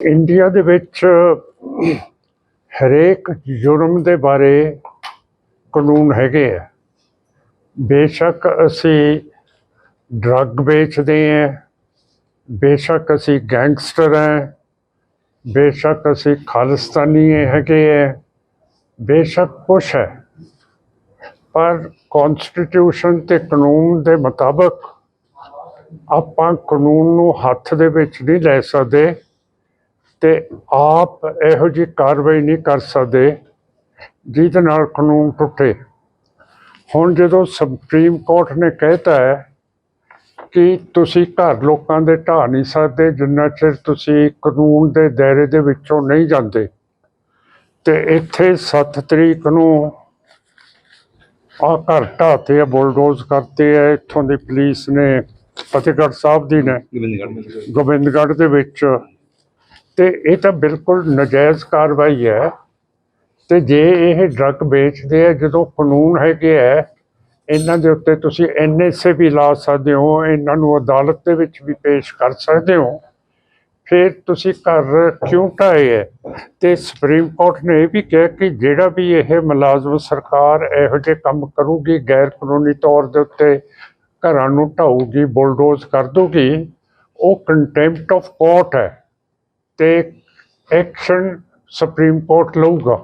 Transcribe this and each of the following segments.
India ਦੇ ਵਿੱਚ, ਹਰੇਕ ਜੁਰਮ ਦੇ ਬਾਰੇ ਕਾਨੂੰਨ ਹੈਗੇ ਆ। ਬੇਸ਼ੱਕ ਅਸੀਂ ਡਰੱਗ ਵੇਚਦੇ ਹਾਂ ਬੇਸ਼ੱਕ ਅਸੀਂ ਗੈਂਗਸਟਰ ਹਾਂ ਬੇਸ਼ੱਕ ਅਸੀਂ ਖਾਲਿਸਤਾਨੀ ਹੈਗੇ ਆ, ਬੇਸ਼ੱਕ ਕੁਛ ਹੈ। ਪਰ ਕਨਸਟੀਟਿਊਸ਼ਨ ਤੇ ਕਾਨੂੰਨ ਦੇ ਮੁਤਾਬਕ ਆਪਾਂ ਕਾਨੂੰਨ ਨੂੰ ਹੱਥ ਦੇ ਵਿੱਚ ਨਹੀਂ ਲੈ ਸਕਦੇ। ਤੇ ਆਪ ਇਹੋ ਜਿਹੀ ਕਾਰਵਾਈ ਨਹੀਂ ਕਰ ਸਕਦੇ ਜਿਹਦੇ ਨਾਲ ਕਾਨੂੰਨ ਟੁੱਟੇ। ਹੁਣ ਜਦੋਂ ਸੁਪਰੀਮ ਕੋਰਟ ਨੇ ਕਹਿਤਾ ਹੈ ਕਿ ਤੁਸੀਂ ਘਰ ਲੋਕਾਂ ਦੇ ਢਾਹ ਨਹੀਂ ਸਕਦੇ ਜਿੰਨਾ ਚਿਰ ਤੁਸੀਂ ਕਾਨੂੰਨ ਦੇ ਦਾਇਰੇ ਦੇ ਵਿੱਚੋਂ ਨਹੀਂ ਜਾਂਦੇ ਤੇ ਇੱਥੇ 7 ਤਰੀਕ ਨੂੰ ਆ ਘਰ ਢਾਤੇ ਆ ਬੁਲਡੋਜ਼ ਕਰਤੇ ਆ ਇੱਥੋਂ ਦੀ ਪੁਲਿਸ ਨੇ ਫਤਿਹਗੜ੍ਹ ਸਾਹਿਬ ਦੀ ਨੇ ਗੋਬਿੰਦਗੜ੍ਹ ਦੇ ਵਿੱਚ ਤੇ ਇਹ ਤਾਂ ਬਿਲਕੁਲ ਨਜਾਇਜ਼ ਕਾਰਵਾਈ ਹੈ। ਤੇ ਜੇ ਇਹ ਡਰੱਗ ਵੇਚਦੇ ਆ, ਜਦੋਂ ਕਾਨੂੰਨ ਹੈਗੇ ਆ, ਇਹਨਾਂ ਦੇ ਉੱਤੇ ਤੁਸੀਂ ਐਨਐਸਏ ਵੀ ਲਾ ਸਕਦੇ ਹੋ, ਇਹਨਾਂ ਨੂੰ ਅਦਾਲਤ ਦੇ ਵਿੱਚ ਵੀ ਪੇਸ਼ ਕਰ ਸਕਦੇ ਹੋ। ਫਿਰ ਤੁਸੀਂ ਘਰ ਕਿਉਂ ਢਾਏ ਹੈ ਤੇ ਸੁਪਰੀਮ ਕੋਰਟ ਨੇ ਇਹ ਵੀ ਕਿਹਾ ਕਿ ਜਿਹੜਾ ਵੀ ਇਹ ਮੁਲਾਜ਼ਮ ਸਰਕਾਰ ਇਹੋ ਜਿਹੇ ਕੰਮ ਕਰੂਗੀ, ਗੈਰ ਕਾਨੂੰਨੀ ਤੌਰ ਦੇ ਉੱਤੇ ਘਰਾਂ ਨੂੰ ਢਾਊਗੀ, ਬੁਲਡੋਜ਼ ਕਰ ਦੂਗੀ ਉਹ ਕੰਟੈਂਪਟ ਆਫ ਕੋਰਟ ਹੈ। ਤੇ ਐਕਸ਼ਨ ਸੁਪਰੀਮ ਕੋਰਟ ਲਊਗਾ।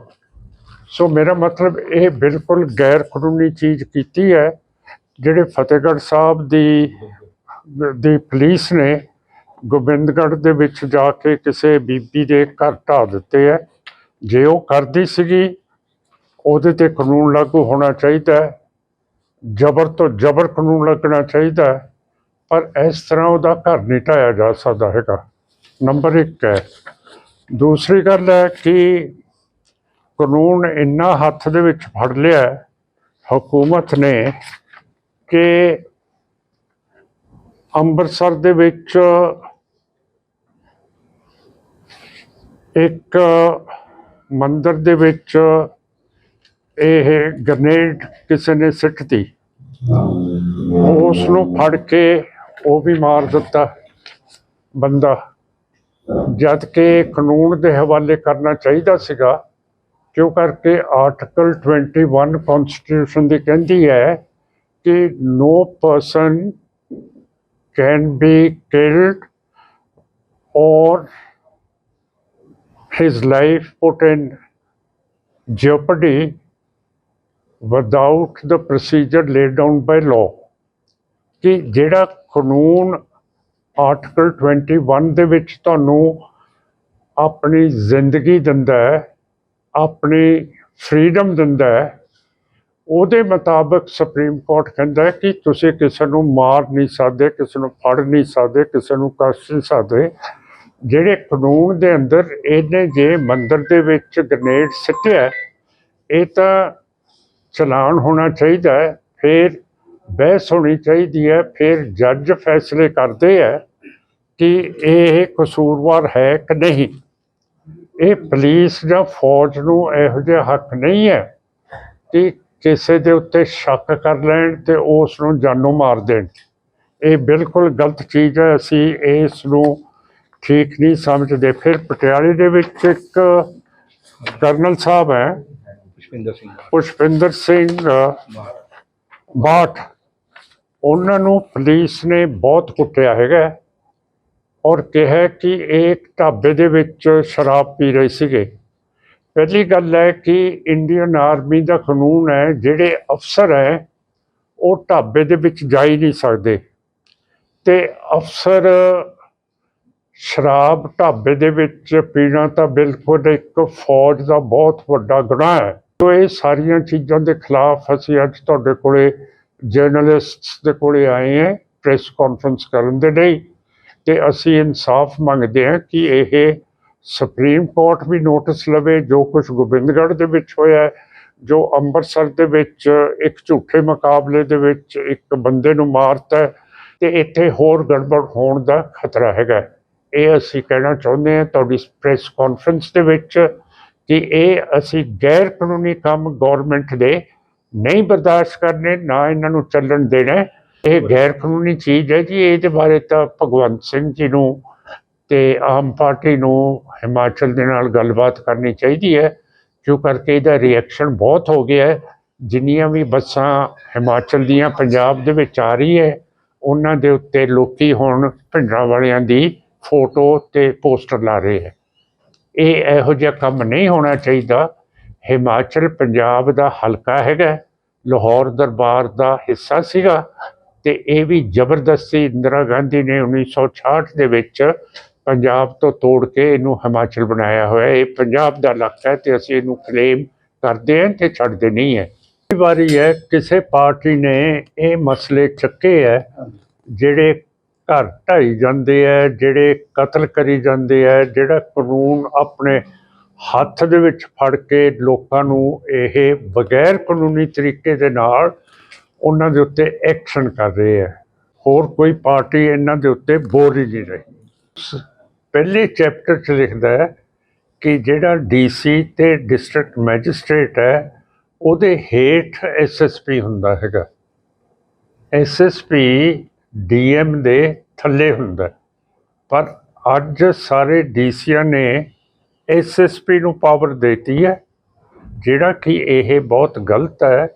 ਸੋ ਮੇਰਾ ਮਤਲਬ ਇਹ ਬਿਲਕੁਲ ਗੈਰ ਕਾਨੂੰਨੀ ਚੀਜ਼ ਕੀਤੀ ਹੈ। ਜਿਹੜੇ ਫਤਿਹਗੜ੍ਹ ਸਾਹਿਬ ਦੀ ਦੀ ਪੁਲਿਸ ਨੇ ਗੋਬਿੰਦਗੜ੍ਹ ਦੇ ਵਿੱਚ ਜਾ ਕੇ ਕਿਸੇ ਬੀਬੀ ਦੇ ਘਰ ਢਾਹ ਦਿੱਤੇ ਹੈ। ਜੇ ਉਹ ਕਰਦੀ ਸੀਗੀ, ਉਹਦੇ ਤੇ ਕਾਨੂੰਨ ਲਾਗੂ ਹੋਣਾ ਚਾਹੀਦਾ ਹੈ। ਜ਼ਬਰ ਤੋਂ ਜ਼ਬਰ ਕਾਨੂੰਨ ਲੱਗਣਾ ਚਾਹੀਦਾ ਹੈ। ਪਰ ਇਸ ਤਰ੍ਹਾਂ ਉਹਦਾ ਘਰ ਨਹੀਂ ਢਾਇਆ ਜਾ ਸਕਦਾ ਹੈਗਾ। ਨੰਬਰ 1 ਹੈ। ਦੂਸਰੀ ਗੱਲ ਹੈ ਕਿ ਕਾਨੂੰਨ ਇੰਨਾ ਹੱਥ ਦੇ ਵਿੱਚ ਫੜ ਲਿਆ ਹੈ ਹਕੂਮਤ ਨੇ ਕਿ ਅੰਮ੍ਰਿਤਸਰ ਦੇ ਵਿੱਚ ਇੱਕ ਮੰਦਿਰ ਦੇ ਵਿੱਚ ਇਹ ਗ੍ਰਨੇਡ ਕਿਸੇ ਨੇ ਸਿੱਟਤੀ। ਉਸ ਨੂੰ ਫੜ ਕੇ ਉਹ ਵੀ ਮਾਰ ਦਿੱਤਾ ਬੰਦਾ। ਜਦ ਕਿ ਕਾਨੂੰਨ ਦੇ ਹਵਾਲੇ ਕਰਨਾ ਚਾਹੀਦਾ ਸੀਗਾ, ਕਿਉਂ ਕਰਕੇ ਆਰਟੀਕਲ 21 ਕਨਸਟੀਟਿਊਸ਼ਨ ਦੀ ਕਹਿੰਦੀ ਹੈ ਕਿ no person can be killed ਔਰ his life put in jeopardy without the procedure laid down by law. ਕਿ ਜਿਹੜਾ ਕਾਨੂੰਨ ਆਰਟੀਕਲ 21 ਦੇ ਵਿੱਚ ਤੁਹਾਨੂੰ ਆਪਣੀ ਜ਼ਿੰਦਗੀ ਦਿੰਦਾ ਹੈ, ਆਪਣੀ ਫਰੀडम ਦਿੰਦਾ ਹੈ। ਉਹਦੇ ਮੁਤਾਬਕ ਸੁਪਰੀਮ ਕੋਰਟ ਕਹਿੰਦਾ ਕਿ ਤੁਸੀਂ ਕਿਸੇ ਨੂੰ ਮਾਰ ਨਹੀਂ ਸਕਦੇ, ਕਿਸੇ ਨੂੰ ਫੜ ਨਹੀਂ ਸਕਦੇ, ਕਿਸੇ ਨੂੰ ਕੱਸ ਨਹੀਂ ਸਕਦੇ। ਜਿਹੜੇ ਕਾਨੂੰਨ ਦੇ ਅੰਦਰ ਇਹਨੇ ਜੇ ਮੰਦਰ ਦੇ ਵਿੱਚ ਗ੍ਰਨੇਡ ਸਿੱਟਿਆ, ਇਹ ਤਾਂ ਚਲਾਨ ਹੋਣਾ ਚਾਹੀਦਾ ਹੈ, ਫਿਰ ਬਹਿਸ ਹੋਣੀ ਚਾਹੀਦੀ ਹੈ। ਫਿਰ ਜੱਜ ਫੈਸਲੇ ਕਰਦੇ ਹੈ ਕਿ ਇਹ ਕਸੂਰਵਾਰ ਹੈ ਕਿ ਨਹੀਂ। ਇਹ ਪੁਲਿਸ ਜਾਂ ਫੌਜ ਨੂੰ ਇਹੋ ਜਿਹਾ ਹੱਕ ਨਹੀਂ ਹੈ ਕਿ ਕਿਸੇ ਦੇ ਉੱਤੇ ਸ਼ੱਕ ਕਰ ਲੈਣ ਤੇ ਉਸ ਨੂੰ ਜਾਨੋਂ ਮਾਰ ਦੇਣ। ਇਹ ਬਿਲਕੁਲ ਗਲਤ ਚੀਜ਼ ਹੈ। ਅਸੀਂ ਇਸ ਨੂੰ ਠੀਕ ਨਹੀਂ ਸਮਝਦੇ। ਫਿਰ ਪਟਿਆਲੇ ਦੇ ਵਿੱਚ ਇੱਕ ਕਰਨਲ ਸਾਹਿਬ ਹੈ। ਪੁਸ਼ਪਿੰਦਰ ਸਿੰਘ। ਪੁਸ਼ਪਿੰਦਰ ਸਿੰਘ ਬਾਠ। ਉਹਨਾਂ ਨੂੰ ਪੁਲਿਸ ਨੇ ਬਹੁਤ ਕੁੱਟਿਆ ਹੈਗਾ ਔਰ ਕਿਹਾ ਕਿ ਇਹ ਢਾਬੇ ਦੇ ਵਿੱਚ ਸ਼ਰਾਬ ਪੀ ਰਹੇ ਸੀਗੇ। ਪਹਿਲੀ ਗੱਲ ਹੈ ਕਿ ਇੰਡੀਅਨ ਆਰਮੀ ਦਾ ਕਾਨੂੰਨ ਹੈ, ਜਿਹੜੇ ਅਫਸਰ ਹੈ, ਉਹ ਢਾਬੇ ਦੇ ਵਿੱਚ ਜਾ ਹੀ ਨਹੀਂ ਸਕਦੇ। ਤੇ ਅਫਸਰ ਸ਼ਰਾਬ ਢਾਬੇ ਦੇ ਵਿੱਚ ਪੀਣਾ ਤਾਂ ਬਿਲਕੁਲ ਇੱਕ ਫੌਜ ਦਾ ਬਹੁਤ ਵੱਡਾ ਗੁਨਾਹ ਹੈ। ਤੋ ਇਹ ਸਾਰੀਆਂ ਚੀਜ਼ਾਂ ਦੇ ਖਿਲਾਫ ਅਸੀਂ ਅੱਜ ਤੁਹਾਡੇ ਕੋਲੇ ਜਰਨਲਿਸਟਸ ਦੇ ਕੋਲੇ ਆਏ ਹੈ ਪ੍ਰੈਸ ਕਾਨਫਰੰਸ ਕਰਨ ਦੇ ਲਈ ਤੇ ਅਸੀਂ ਇਨਸਾਫ ਮੰਗਦੇ ਹਾਂ ਕਿ ਇਹ ਸੁਪਰੀਮ ਕੋਰਟ ਵੀ ਨੋਟਿਸ ਲਵੇ, ਜੋ ਕੁਝ ਗੋਬਿੰਦਗੜ੍ਹ ਦੇ ਵਿੱਚ ਹੋਇਆ ਜੋ ਅੰਮ੍ਰਿਤਸਰ ਦੇ ਵਿੱਚ ਇੱਕ ਝੂਠੇ ਮੁਕਾਬਲੇ ਦੇ ਵਿੱਚ ਇੱਕ ਬੰਦੇ ਨੂੰ ਮਾਰਤਾ ਹੈ ਤੇ ਇੱਥੇ ਹੋਰ ਗੜਬੜ ਹੋਣ ਦਾ ਖਤਰਾ ਹੈਗਾ ਇਹ ਅਸੀਂ ਕਹਿਣਾ ਚਾਹੁੰਦੇ ਹਾਂ ਤੁਹਾਡੀ ਪ੍ਰੈਸ ਕਾਨਫਰੰਸ ਦੇ ਵਿੱਚ ਕਿ ਇਹ ਅਸੀਂ ਗੈਰ ਕਾਨੂੰਨੀ ਕੰਮ ਗਵਰਨਮੈਂਟ ਦੇ ਨਹੀਂ ਬਰਦਾਸ਼ਤ ਕਰਨੇ ਨਾ ਇਹਨਾਂ ਨੂੰ ਚੱਲਣ ਦੇਣਾ। ਇਹ ਗੈਰ ਕਾਨੂੰਨੀ ਚੀਜ਼ ਹੈ ਜੀ। ਇਹਦੇ ਬਾਰੇ ਤਾਂ ਭਗਵੰਤ ਸਿੰਘ ਜੀ ਨੂੰ ਤੇ ਆਮ ਪਾਰਟੀ ਨੂੰ ਹਿਮਾਚਲ ਦੇ ਨਾਲ ਗੱਲਬਾਤ ਕਰਨੀ ਚਾਹੀਦੀ ਹੈ। ਕਿਉਂ ਕਰਕੇ ਇਹਦਾ ਰਿਐਕਸ਼ਨ ਬਹੁਤ ਹੋ ਗਿਆ ਹੈ। ਜਿੰਨੀਆਂ ਵੀ ਬੱਸਾਂ ਹਿਮਾਚਲ ਦੀਆਂ ਪੰਜਾਬ ਦੇ ਵਿੱਚ ਆ ਰਹੀ ਹੈ ਉਹਨਾਂ ਦੇ ਉੱਤੇ ਲੋਕੀ ਹੁਣ ਭਿੰਡਰਾਂ ਵਾਲਿਆਂ ਦੀ ਫੋਟੋ ਤੇ ਪੋਸਟਰ ਲਾ ਰਹੇ ਹੈ। ਇਹ ਇਹੋ ਜਿਹਾ ਕੰਮ ਨਹੀਂ ਹੋਣਾ ਚਾਹੀਦਾ। ਹਿਮਾਚਲ ਪੰਜਾਬ ਦਾ ਹਲਕਾ ਹੈਗਾ, ਲਾਹੌਰ ਦਰਬਾਰ ਦਾ ਹਿੱਸਾ ਸੀਗਾ ਤੇ ਇਹ ਵੀ ਜ਼ਬਰਦਸਤੀ ਇੰਦਰਾ ਗਾਂਧੀ ਨੇ 1966 ਦੇ ਵਿੱਚ ਪੰਜਾਬ ਤੋਂ ਤੋੜ ਕੇ ਇਹਨੂੰ ਹਿਮਾਚਲ ਬਣਾਇਆ ਹੋਇਆ। ਇਹ ਪੰਜਾਬ ਦਾ ਇਲਾਕਾ ਹੈ ਤੇ ਅਸੀਂ ਇਹਨੂੰ ਕਲੇਮ ਕਰਦੇ ਹਾਂ ਤੇ ਛੱਡਦੇ ਨਹੀਂ ਹੈ। ਕਈ ਵਾਰੀ ਹੈ, ਕਿਸੇ ਪਾਰਟੀ ਨੇ ਇਹ ਮਸਲੇ ਚੱਕੇ ਹੈ, ਜਿਹੜੇ ਘਰ ਢਾਈ ਜਾਂਦੇ ਹੈ, ਜਿਹੜੇ ਕਤਲ ਕਰੀ ਜਾਂਦੇ ਹੈ, ਜਿਹੜਾ ਕਾਨੂੰਨ ਆਪਣੇ ਹੱਥ ਦੇ ਵਿੱਚ ਫੜ ਕੇ ਲੋਕਾਂ ਨੂੰ ਇਹ ਬਗੈਰ ਕਾਨੂੰਨੀ ਤਰੀਕੇ ਦੇ ਨਾਲ ਉਹਨਾਂ ਦੇ ਉੱਤੇ ਐਕਸ਼ਨ ਕਰ ਰਹੇ ਹੈ। ਹੋਰ ਕੋਈ ਪਾਰਟੀ ਇਹਨਾਂ ਦੇ ਉੱਤੇ ਬੋਲ ਹੀ ਨਹੀਂ ਰਹੀ। ਸ- ਪਹਿਲੇ ਚੈਪਟਰ 'ਚ ਲਿਖਦਾ ਹੈ ਕਿ ਜਿਹੜਾ ਡੀਸੀ ਤੇ ਡਿਸਟ੍ਰਿਕਟ ਮੈਜਿਸਟ੍ਰੇਟ ਹੈ, ਉਹਦੇ ਹੇਠ ਐਸਐਸਪੀ ਹੁੰਦਾ ਹੈਗਾ। ਐਸਐਸਪੀ ਡੀਐਮ ਦੇ ਥੱਲੇ ਹੁੰਦਾ ਪਰ ਅੱਜ ਸਾਰੇ ਡੀਸੀਆਂ ਨੇ ਐਸਐਸਪੀ ਨੂੰ ਪਾਵਰ ਦਿੱਤੀ ਹੈ, ਜਿਹੜਾ ਕਿ ਇਹ ਬਹੁਤ ਗਲਤ ਹੈ।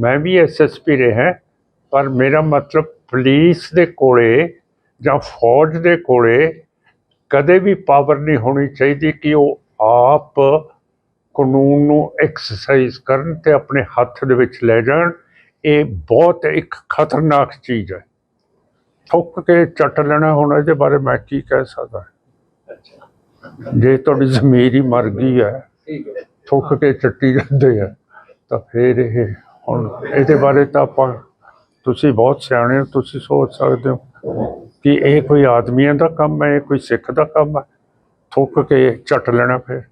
ਮੈਂ ਵੀ ਐਸਐਸਪੀ ਰਿਹਾ, ਪਰ ਮੇਰਾ ਮਤਲਬ ਪੁਲਿਸ ਦੇ ਕੋਲੇ ਜਾਂ ਫੌਜ ਦੇ ਕੋਲੇ ਕਦੇ ਵੀ ਪਾਵਰ ਨਹੀਂ ਹੋਣੀ ਚਾਹੀਦੀ ਕਿ ਉਹ ਆਪ ਕਾਨੂੰਨ ਨੂੰ ਐਕਸਰਸਾਈਜ਼ ਕਰਨ ਤੇ ਆਪਣੇ ਹੱਥ ਦੇ ਵਿੱਚ ਲੈ ਜਾਣ। ਇਹ ਬਹੁਤ ਇੱਕ ਖਤਰਨਾਕ ਚੀਜ਼ ਹੈ। ਥੁੱਕ ਕੇ ਚੱਟ ਲੈਣਾ ਹੁਣ ਇਹਦੇ ਬਾਰੇ ਮੈਂ ਕੀ ਕਹਿ ਸਕਦਾ। ਜੇ ਤੁਹਾਡੀ ਜ਼ਮੀਰ ਹੀ ਮਰ ਗਈ ਹੈ ਥੁੱਕ ਕੇ ਚੱਟੀ ਜਾਂਦੇ ਆ ਤਾਂ ਫਿਰ ਇਹ ਹੁਣ ਇਹਦੇ ਬਾਰੇ ਤਾਂ ਆਪਾਂ ਤੁਸੀਂ ਬਹੁਤ ਸਿਆਣੇ ਹੋ ਤੁਸੀਂ ਸੋਚ ਸਕਦੇ ਹੋ ਕਿ ਇਹ ਕੋਈ ਆਦਮੀਆਂ ਦਾ ਕੰਮ ਹੈ ਇਹ ਕੋਈ ਸਿੱਖ ਦਾ ਕੰਮ ਹੈ ਥੁੱਕ ਕੇ ਚੱਟ ਲੈਣਾ ਫਿਰ।